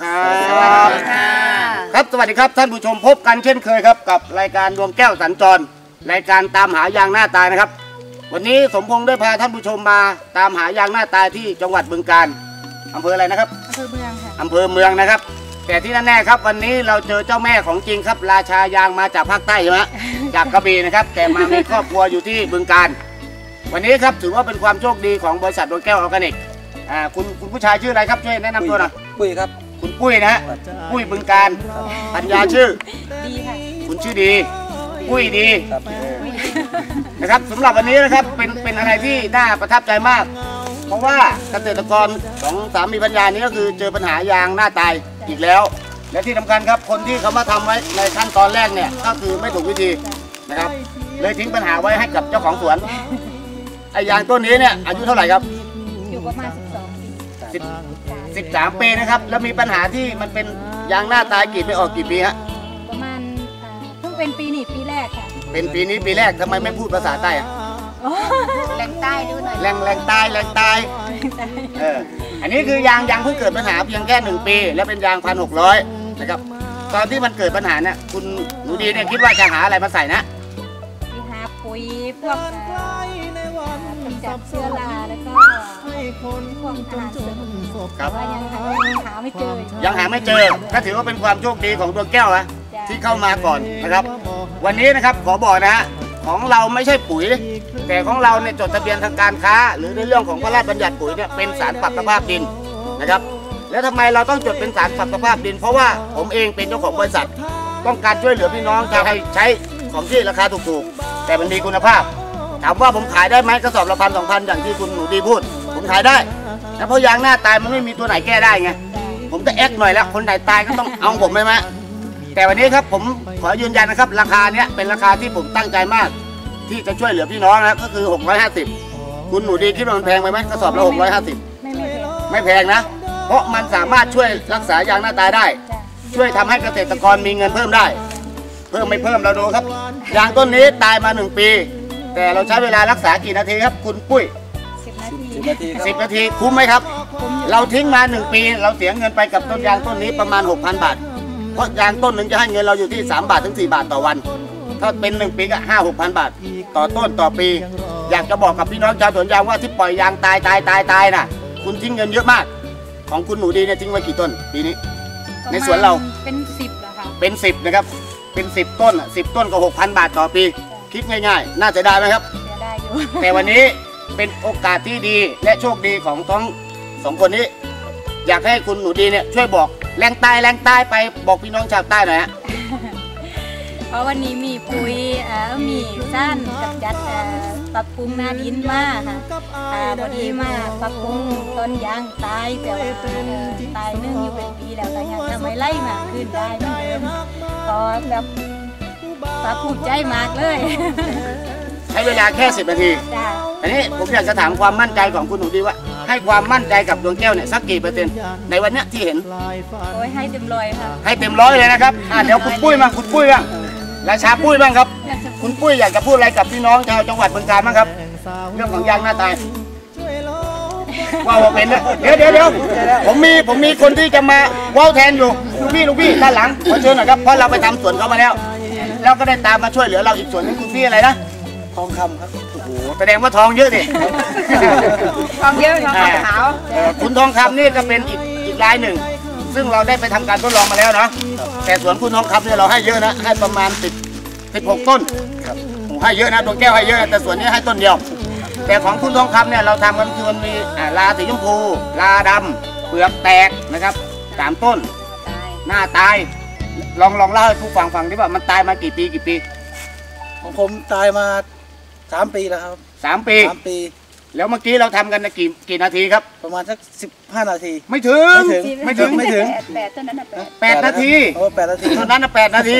ครับสวัสดีค่ะครับสวัสดีครับท่านผู้ชมพบกันเช่นเคยครับ กับรายการดวงแก้วสัญจรรายการตามหายางหน้าตายนะครับ วันนี้สมพงษ์ได้พาท่านผู้ชมมาตามหายางหน้าตายที่จังหวัดบึงกาฬอำเภออะไรนะครับอำเภอเมืองค่ะอำเภอเมืองนะครับ แต่ที่แน่ๆครับ วันนี้เราเจอเจ้าแม่ของจริงครับ ราชายางมาจากภาคใต้ใช่ไหมจากกระบี่นะครับ แต่มามีครอบครัวอยู่ที่บึงกาฬวันนี้ครับถือว่าเป็นความโชคดีของบริษัทดวงแก้วออร์แกนิกอ่าคุณคุณผู้ชายชื่ออะไรครับช่วยแนะนำตัวหน่อยปุ้ยครับ คุณปุ้ยนะฮะปุ้ยบึงการปัญญาชื่อ ดีค่ะ คุณชื่อดี ปุ้ยดีครับนะครับสำหรับวันนี้นะครับเป็นเป็นอะไรที่น่าประทับใจมาก เพราะว่าเกษตรกรของสามีปัญญานี้ก็คือเจอปัญหายางหน้าตายอีกแล้ว และที่สำคัญครับคนที่เขามาทำไว้ในขั้นตอนแรกเนี่ยก็คือไม่ถูกวิธีนะครับ เลยทิ้งปัญหาไว้ให้กับเจ้าของสวนไอ้ยางต้นนี้เนี่ยอายุเท่าไหร่ครับอยู่ประมาณ 12ปีสิบสิบสามปีนะครับ แล้วมีปัญหาที่มันเป็นยางหน้าตายกรีดไม่ออกกี่ปีฮะประมาณอ่าเพิ่งเป็นปีนี้ปีแรกค่ะเป็นปีนี้ปีแรกทำไมไม่พูดภาษาใต้อะแรงใต้ดูหน่อยแรงแรงตายแรงตายเอออันนี้คือยางยางเพิ่งเกิดปัญหาเพียงแค่หนึ่งปี แล้วเป็นยางพันหกร้อยนะครับ ตอนที่มันเกิดปัญหาเนี่ยคุณหนูดีเนี่ยคิดว่าจะหาอะไรมาใส่นะมีหาปุ๋ยพวกอ่ากำจัดเชื้อราแล้วก็พวกอาหารเสริมครับ ว่ายังหาหาไม่เจอ ยังหาไม่เจอก็ถือว่าเป็นความโชคดีของดวงแก้วนะจ้ะ ที่เข้ามาก่อนนะครับ วันนี้นะครับขอบอกนะฮะของเราไม่ใช่ปุ๋ย แต่ของเราเนี่ยจดทะเบียนทางการค้า หรือในเรื่องของพระราชบัญญัติปุ๋ยเนี่ยเป็นสารปรับสภาพดินนะครับ แล้วทำไมเราต้องจดเป็นสารปรับสภาพดิน เพราะว่าผมเองเป็นเจ้าของบริษัท ต้องการช่วยเหลือพี่น้องชาวไทยใช้ของที่ราคาถูกๆแต่มันมีคุณภาพ ถามว่าผมขายได้ไหมกระสอบละพันสองพันอย่างที่คุณหนูดีพูด ผมขายได้แต่เพราะยางหน้าตายมันไม่มีตัวไหนแก้ได้ไงผมจะแอคหน่อยแล้วคนไหนตายก็ต้องเอาผมไหมไหมแต่วันนี้ครับผมขอยืนยันนะครับ ราคาเนี้ยเป็นราคาที่ผมตั้งใจมาก ที่จะช่วยเหลือพี่น้องนะครับก็คือ 650 คุณหนูดีคิดว่ามันแพงไปไหมกระสอบละ650ไม่ไม่แพงไม่แพงนะ เพราะมันสามารถช่วยรักษายางหน้าตายได้ ช่วยทำให้เกษตรกรมีเงินเพิ่มได้ เพิ่มไม่เพิ่มเราดูครับยางต้นนี้ตายมา 1 ปี แต่เราใช้เวลารักษากี่นาทีครับ คุณปุ้ยสิบนาทีสิบนาทีครับ10นาทีคุ้มไหมครับ เราทิ้งมา1ปี เราเสียเงินไปกับต้นยางต้นนี้ประมาณ 6,000 บาท เพราะยางต้นหนึ่งจะให้เงินเราอยู่ที่ 3 บาทถึง 4 บาทต่อวัน ถ้าเป็น1ปีก็5 6 0 0บาท ต่อต้นต่อปี อยากจะบอกกับพี่น้องชาวสวนยางว่าที่ปล่อยยางตายตายตายตายน่ะ คุณทิ้งเงินเยอะมาก ของคุณหนูดีเนี่ยทิ้งไว้กี่ต้นปีนี้ ในสวนเราเป็นสิบแล้วค่ะเป็น10นะครับเป็น10ต้นอะ10ต้นก็6,000บาทต่อปี คิดง่ายๆ น่าจะได้ไหมครับ เสียได้อยู่ แต่วันนี้เป็นโอกาสที่ดีและโชคดีของท้องสองคนนี้ อยากให้คุณหนูดีเนี่ยช่วยบอกแรงใตายแรงใต้ไปบอกพี่น้องชาวใต้หน่อยฮะเพราะวันนี้มีปุ๋ยเอ่อมีสั้นกับจัดเอ่อปรับปรุงหน้าดินมาค่ะอ่าพอดีมาปรับปรุงต้นยางตายแต่ว่าเอ่อตายเนื่องอยู่เป็นปีแล้วก็ยังทำให้ไล่มากขึ้นได้เหมือนเดิมก็แบบ ปรับภูมิใจมากเลยใช้เวลาแค่10นาที จ้าอันนี้ผมอยากจะถามความมั่นใจของคุณหนูดีว่า ให้ความมั่นใจกับดวงแก้วเนี่ยสักกี่เปอร์เซ็นต์ในวันเนี้ยที่เห็น โอ้ยให้เต็มร้อยค่ะให้เต็มร้อยเลยนะครับอะเดี๋ยวคุณปุ้ยมาคุณปุ้ยบ้างราชาปุ้ยบ้างครับ คุณปุ้ยอยากจะพูดอะไรกับพี่น้องชาวจังหวัดบึงกาฬบ้างครับ เรื่องของยางหน้าตายว้าวเป็นนะเดี๋ยวเดี๋ยวเดี๋ยวผมมีผมมีคนที่จะมาว้าวแทนอยู่ลูกพี่ลูกพี่ด้านหลังขอเชิญหน่อยครับเพราะเราไปทำสวนเขามาแล้ว แล้วก็ได้ตามมาช่วยเหลือเราอีกส่วนหนึงคุณพี่อะไรนะ ทองคำครับ โอ้โห แสดงว่าทองเยอะดิ ทองเยอะทองขาว เอ่อคุณทองคำนี่ก็เป็นอีกอีกรายหนึ่ง ซึ่งเราได้ไปทำการทดลองมาแล้วเนาะแต่สวนคุณทองคำเนี่ยเราให้เยอะนะให้ประมาณ10 16ต้นครับโอ้ให้เยอะนะดวงแก้วให้เยอะนะแต่สวนนี้ให้ต้นเดียว แต่ของคุณทองคำเนี่ยเราทำกันคือมันมีอ่าลาสีชมพูลาดำเปลือกแตกนะครับสามต้นตายหน้าตาย ลองลองเล่าให้ผู้ฟังฟังดิว่ามันตายมากี่ปีกี่ปีของผมตายมาสามปีแล้วครับสามปีสามปี แล้วเมื่อกี้เราทำกันนะกี่กี่นาทีครับ ประมาณสักสิบห้านาที ไม่ถึง ไม่ถึงไม่ถึงไม่ถึงแปดต้นนั้นน่ะแปดแปดนาทีโอ้แปดนาทีเท่านั้นนะแปดนาที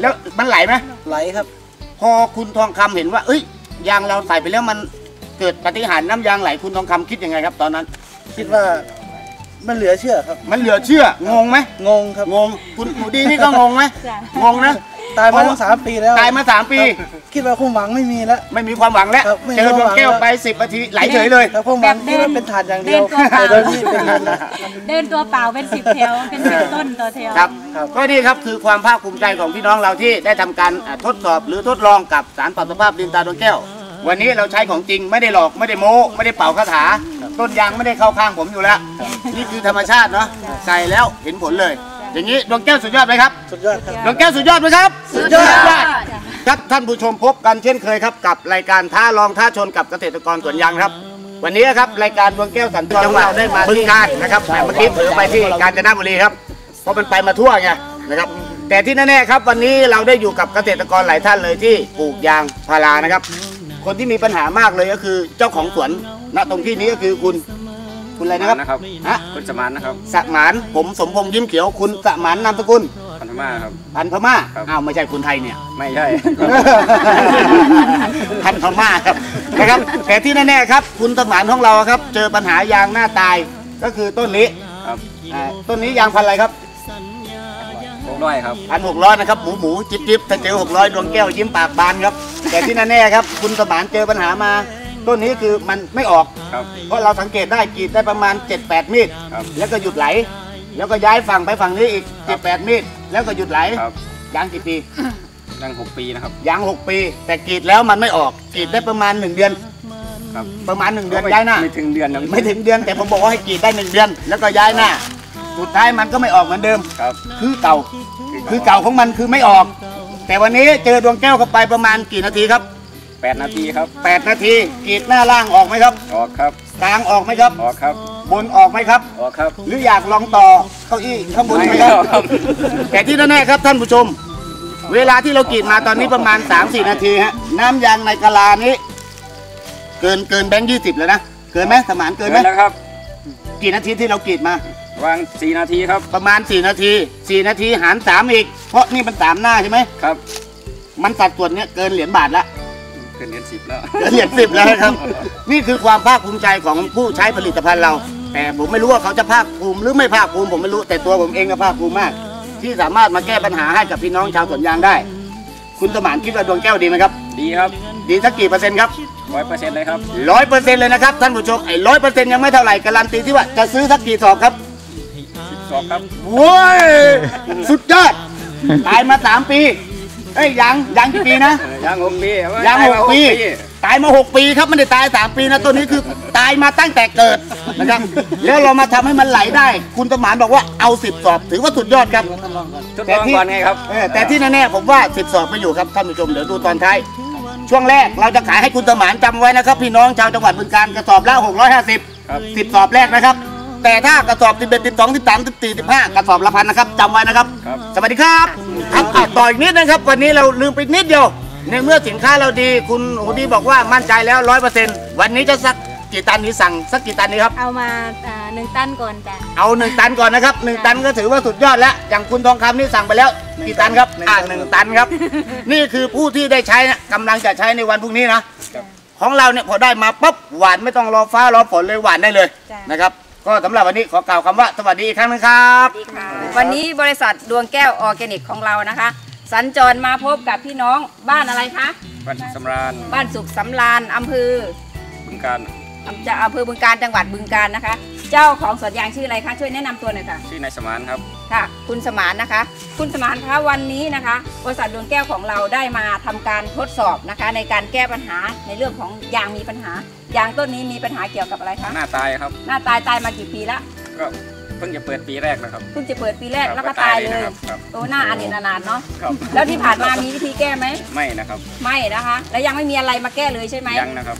แล้วมันไหลไหมไหลครับ พอคุณทองคำเห็นว่า เอ้ยยางเราใส่ไปแล้วมันเกิดปฏิหารย์น้ำยางไหลคุณทองคำคิดยังไงครับ ตอนนั้น คิดว่า มันเหลือเชื่อครับ มันเหลือเชื่องงไหมงงครับงงคุณหนูดีนี่ก็งงไหมจ้ะงงนะ ตายมาตั้งสามปีแล้ว ตายมาสามปีครับคิดว่าคงหวังไม่มีแล้ว ไม่มีความหวังแล้วครับไม่มีเจอดวงแก้วความหวังแล้วไปสิบนาทีไหลเฉยเลยแต่คงหวังคิดว่าเป็นฐานอย่างเดียวเดินตัวเปล่าแต่ตอนนี้เป็นเงินแล้วเดินตัวเปล่าเป็นสิบแถวเป็นสิบต้นต่อแถวครับครับก็นี่ครับคือความภาคภูมิใจของพี่น้องเราที่ได้ทำการอ่าทดสอบหรือทดลองกับสารปรับสภาพดินตาดวงแก้ววันนี้เราใช้ของจริงไม่ได้หลอกไม่ได้โม้ ไม่ได้เป่าคาถา ต้นยางไม่ได้เข้าข้างผมอยู่แล้ว นี่คือธรรมชาติเนาะใส่แล้วเห็นผลเลย อย่างนี้ดวงแก้วสุดยอดไหมครับ สุดยอดครับดวงแก้วสุดยอดไหมครับ สุดยอด ครับท่านผู้ชมพบกันเช่นเคยครับ กับรายการท้าลองท้าชนกับเกษตรกรสวนยางครับ วันนี้ครับรายการดวงแก้วสัญจรของเราได้มาบึงการนะครับแต่เมื่อกี้เผลอไปที่กาญจนบุรีครับเพราะมันไปมาทั่วไงนะครับแต่ที่แน่ๆครับวันนี้เราได้อยู่กับเกษตรกรหลายท่านเลยที่ปลูกยางพารานะครับ คนที่มีปัญหามากเลยก็คือเจ้าของสวน ณตรงที่นี้ก็คือคุณคุณอะไรนะครับนะครับฮะคุณสมานนะครับสมานผมสมพงษ์ยิ้มเขียวคุณสมานนามสกุลพันธมาครับพันพม่าครับอ้าวไม่ใช่คุณไทยเนี่ย ไม่ใช่พันพม่าครับนะครับแต่ที่แน่ๆครับ คุณสมานของเราครับ เจอปัญหายางหน้าตายก็คือต้นนี้ครับอ่าต้นนี้ยางพันธุ์อะไรครับหกร้อยครับพันหกร้อยนะครับหมูหมูจิบจิบถ้าเจอหกร้อยดวงแก้วยิ้มปากบานครับ แต่ที่แน่ๆครับ คุณสมานเจอปัญหามา ต้นนี้คือมันไม่ออก ครับเพราะเราสังเกตได้กรีดได้ประมาณ 7-8 มีดครับ แล้วก็หยุดไหล แล้วก็ย้ายฝั่งไปฝั่งนี้อีก 7-8 มีดแล้วก็หยุดไหลครับยางกี่ปียังหกปีนะครับ ยาง 6 ปี แต่กรีดแล้วมันไม่ออกกรีดได้ประมาณ 1 เดือน ครับประมาณ 1 เดือนย้ายหน้า ไม่ถึงเดือนนะไม่ถึงเดือนแต่ผมบอกว่าให้กรีดได้ 1 เดือน แล้วก็ย้ายหน้า สุดท้ายมันก็ไม่ออกเหมือนเดิม ครับ คือเก่า คือเก่าของมันคือไม่ออก แต่วันนี้เจอดวงแก้วเข้าไปประมาณกี่นาทีครับ แปดนาทีครับ 8 นาทีกรีดหน้าล่างออกไหมครับ ออกครับกลางออกไหมครับ ออกครับ บนออกไหมครับ ออกครับ หรืออยากลองต่อเก้าอี้ข้างบนไหมครับไม่ครับแต่ที่แน่ๆครับท่านผู้ชม เวลาที่เรากรีดมาตอนนี้ประมาณ 3-4 นาทีฮะน้ำยางในกะลานี้ เกินเกินแบงค์ยี่สิบแล้วนะเกินไหมสมานเกินไหมแล้วครับ กี่นาทีที่เรากรีดมาวางสี่นาทีครับ ประมาณ 4 นาที 4 นาทีหาร3อีก เพราะนี่มัน3หน้าใช่ไหมครับ มันสัดส่วนเนี้ยเกินเหรียญบาทละขึ้ นเดือนสิบแล้วเกินเหรียญสิบแล้วนะครับ นี่คือความภาคภูมิใจของผู้ใช้ผลิตภัณฑ์เรา แต่ผมไม่รู้ว่าเขาจะภาคภูมิหรือไม่ภาคภูมิผมไม่รู้แต่ตัวผมเองก็ภาคภูมิมาก ที่สามารถมาแก้ปัญหาให้กับพี่น้องชาวสวนยางได้ คุณสมานคิดว่าดวงแก้วดีไหมครับ ดีครับ ดีสักกี่เปอร์เซ็นต์ครับร้อยเปอร์เซ็นต์เลยครับร้อยเปอร์เซ็นต์เลยนะครับท่านผู้ชมไอ้ร้อยเปอร์เซ็นต์ยังไม่เท่าไหร่การันตีที่ว่าจะซื้อสักกี่ซองครับสิบสองครับโว้ยสุดยอดตายมาสามปี เอ้ยยังยังกี่ปีนะเออยังหกปียังหกปี ตายมาหกปีครับไม่ได้ตายสามปีนะตัวนี้คือตายมาตั้งแต่เกิดนะครับแล้วเรามาทำให้มันไหลได้ คุณสมานบอกว่าเอาสิบสอบ ถือว่าสุดยอดครับทดลองก่อนไงครับเออแต่ที่แน่ๆผมว่าสิบสอบไม่อยู่ครับท่านผู้ชมเดี๋ยวดูตอนท้ายช่วงแรกเราจะขายให้คุณสมานจำไว้นะครับ พี่น้องชาวจังหวัดบึงการกระสอบละ650ครับสิบสอบแรกนะครับ แต่ถ้ากระสอบ 11 12 13 14 15 กระสอบละพันนะครับจำไว้นะครับครับ สวัสดีครับครับอะต่ออีกนิดนะครับ วันนี้เราลืมไปนิดเดียว ในเมื่อสินค้าเราดีคุณหูดีบอกว่ามั่นใจแล้วร้อยเปอร์เซ็นต์วันนี้จะสักกี่ตันนี้สั่งสักกี่ตันนี้ครับ เอามาอ่าหนึ่งตันก่อนจ้ะ เอาหนึ่งตันก่อนนะครับหนึ่งตันก็ถือว่าสุดยอดแล้ว อย่างคุณทองคำนี่สั่งไปแล้วกี่ตันครับอ่าหนึ่งตันครับ นี่คือผู้ที่ได้ใช้นะกำลังจะใช้ในวันพรุ่งนี้นะครับของเราเนี่ยพอได้มาปุ๊บหวานไม่ต้องรอฟ้ารอฝนเลยหวานได้เลยจ้ะ นะครับ ก็สำหรับวันนี้ขอกล่าวคำว่าสวัสดีอีกครั้งหนึงครับ สวัสดีค่ะวันนี้บริษัทดวงแก้วออร์แกนิกของเรานะคะ สัญจรมาพบกับพี่น้องบ้านอะไรคะวันสำราญบ้านสุขสำราญอำเภอ บึงการ อำจะอำเภอบึงการจังหวัดบึงการนะคะ เจ้าของสวนยางชื่ออะไรคะช่วยแนะนำตัวหน่อยค่ะ ชื่อนายสมานครับ ค่ะ คุณสมานนะคะ คุณสมานคะวันนี้นะคะบริษัทดวงแก้วของเราได้มาทำการทดสอบนะคะ ในการแก้ปัญหาในเรื่องของยางมีปัญหา ยางต้นนี้มีปัญหาเกี่ยวกับอะไรคะหน้าตายครับ หน้าตายตายมากี่ปีแล้วก็เพิ่งจะเปิดปีแรกนะครับเพิ่งจะเปิดปีแรกครับแล้วก็ตายเลยนะครับครับโตหน้าอเนจอนาถเนาะครับ แล้วที่ผ่านมามีวิธีแก้ไหมไม่นะครับ ไม่นะคะ แล้วยังไม่มีอะไรมาแก้เลยใช่ไหมยังนะครับ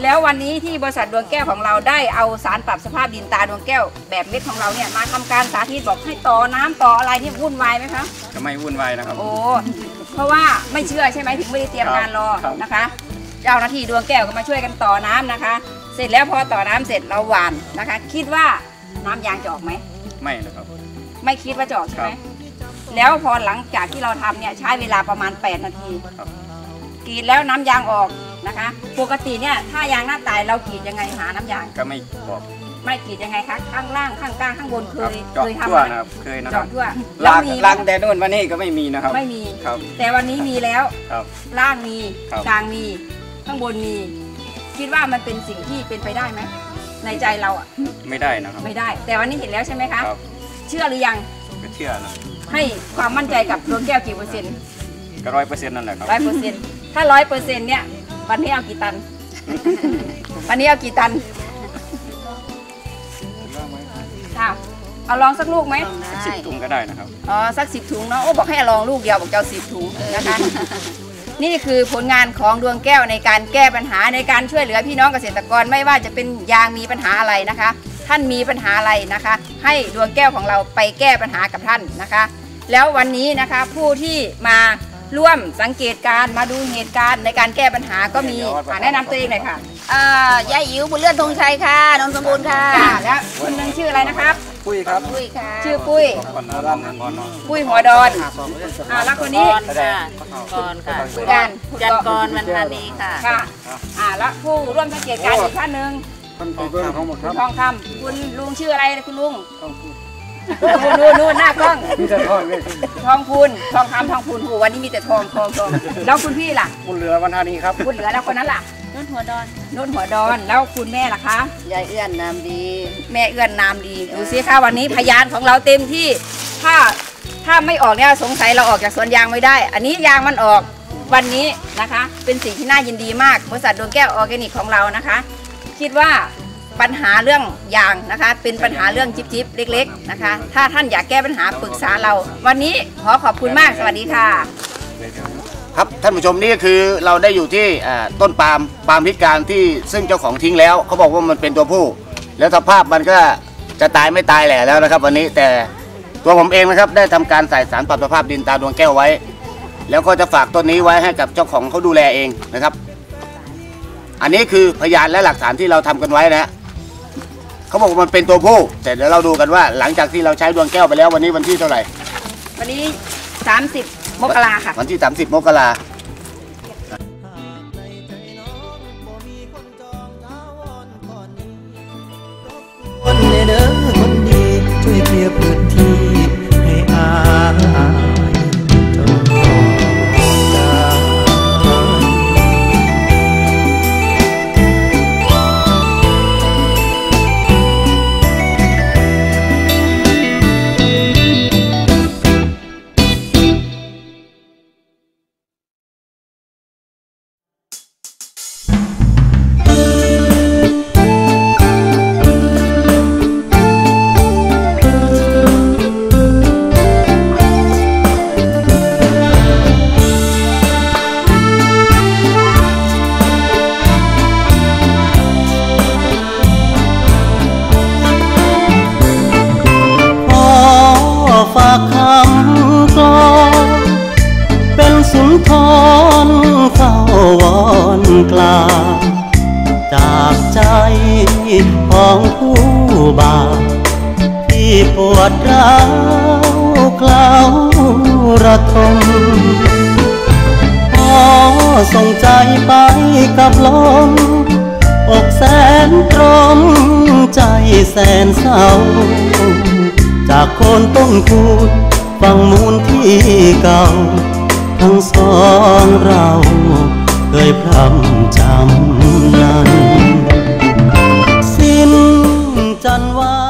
แล้ววันนี้ที่บริษัทดวงแก้วของเราได้เอาสารปรับสภาพดินตาดวงแก้ว แบบเม็ดของเราเนี่ยมาทำการสาธิตบอกให้ต่อน้ำต่ออะไรที่วุ่นวายไหมคะจะไม่วุ่นวายนะครับ โอ้เพราะว่าไม่เชื่อใช่ไหมถึงไม่ได้เตรียมงานรอครับนะคะเจ้าหน้าที่ดวงแก้วก็มาช่วยกันต่อน้ำนะคะ เสร็จแล้วพอต่อน้ำเสร็จเราหวานนะคะ คิดว่าน้ำยางจะออกไหมไม่นะครับ ไม่คิดว่าจะออกใช่ไหมครับแล้วพอหลังจากที่เราทำเนี่ยใช้เวลาประมาณ 8 นาทีครับกรีดแล้วน้ำยางออก นะคะ ปกติเนี่ยถ้ายางหน้าตายเรากรีดยังไงหาน้ำยาง ก็ไม่บอกไม่กรีดยังไงคะข้างล่างข้างกลางข้างบนเคครับยเจาะเคยทำทั่วไหมนะครับเคยนะคเจาะรับทั่วแล้วลากมีไหมลากแต่นู่นมานี่ก็ไม่มีนะครับไม่มี ครับแต่วันนี้มีแล้ว ครับ ล่างมีครับ กลางมีข้างบนมี คิดว่ามันเป็นสิ่งที่เป็นไปได้ไหมในใจเราอะไม่ได้นะครับไม่ได้ แต่วันนี้เห็นแล้วใช่ไหมคะ ครับเชื่อหรือยังก็เชื่อนะให้ความมั่นใจกับดวงแก้วกี่เปอร์เซ็นต์ก็ร้อยเปอร์เซ็นต์นั่นแหละครับร้อยเปอร์เซ็นต์ถ้าร้อยเปอร์เซ็นต์เนี่ย วันนี้เอากี่ตัน วันนี้เอากี่ตันค่ะเอาลองสักลูกไหมสิบถุงก็ได้นะครับอ๋อสักสิบถุงเนาะโอ้บอกให้ลองลูกเดียวบอกจะเอาสิบถุงนะคะนี่คือผลงานของดวงแก้วในการแก้ปัญหาในการช่วยเหลือพี่น้องเกษตรกรไม่ว่าจะเป็นยางมีปัญหาอะไรนะคะ ท่านมีปัญหาอะไรนะคะ ให้ดวงแก้วของเราไปแก้ปัญหากับท่านนะคะ แล้ววันนี้นะคะผู้ที่มา ร่วมสังเกตการณ์มาดูเหตุการณ์ในการแก้ปัญหาก็มีอ่าแนะนำตัวเองหน่อยค่ะอ่ายายอิ๋วบุญเลื่อนธงชัยค่ะนนท์สมบูรณ์ค่ะค่ะแล้วคนหนึงชื่ออะไรนะครับปุ้ยครับปุ้ยค่ะชื่อปุ้ยก่อนนะร้านนั้นก่อนเนาะปุ้ยหัวดอนอ่าแล้วคนนี้กรค่ะกรค่ะการจันกรมันธานีค่ะ ค่ะอ่าแล้วผู้ร่วมสังเกตการณ์อีกท่านหนึ่งท่านเป็นเพื่อนของหมดคคุรัณบทองคำคุณลุงชื่ออะไรนะคุณลุงนู่น นู่นนู่นหน้ากล้องมีแต่ทอดเลยทองพูนทองคำทองพูนโหวันนี้มีแต่ทองทองทองแล้วคุณพี่ล่ะบุญเหลือวันธานีครับคุณเหลือแล้วคนนั้นล่ะนุ่นหัวดอนนุ่นหัวดอนแล้วคุณแม่ล่ะคะยายเอื้อนนามดี แม่เอื้อนนามดีดูสิคะวันนี้พยานของเราเต็มที่ถ้าถ้าไม่ออกเนี่ยสงสัยเราออกจากสวนยางไม่ได้ อันนี้ยางมันออกวันนี้นะคะ เป็นสิ่งที่น่ายินดีมากบริษัทดวงแก้วออร์แกนิกของเรานะคะ คิดว่า ปัญหาเรื่องยางนะคะ เป็นปัญหาเรื่องจิบจิบๆเล็ก ๆนะคะ ถ้าท่านอยากแก้ปัญหาปรึกษาเรา วันนี้ขอขอบคุณมากสวัสดีค่ะ ครับท่านผู้ชมนี่ก็คือเราได้อยู่ที่อ่าต้นปาล์มปาล์มพิการที่ซึ่งเจ้าของทิ้งแล้วเขาบอกว่ามันเป็นตัวผู้ แล้วสภาพมันก็จะตายไม่ตายแหละแล้วนะครับ วันนี้แต่ตัวผมเองนะครับได้ทำการใส่สารปรับสภาพดินตาดวงแก้วไว้ แล้วก็จะฝากต้นนี้ไว้ให้กับเจ้าของเขาดูแลเองนะครับ อันนี้คือพยานและหลักฐานที่เราทำกันไว้นะฮะ เขาบอกว่ามันเป็นตัวผู้แต่เดี๋ยวเราดูกันว่าหลังจากที่เราใช้ดวงแก้วไปแล้ววันนี้วันที่เท่าไหร่ วันนี้ 30 มกราค่ะ วันที่ 30 มกราคนในเด้อคนดีช่วยเคลียร์พื้นที่ ของผู้บ่าวที่ปวดร้าวกล้าวระทมขอส่งใจไปกับลมอกแสนตรมใจแสนเศร้า จากโคนต้นคูดฟังมูลที่เก่า ทั้งสองเราเคยพร่ำจำนั้น จันว่า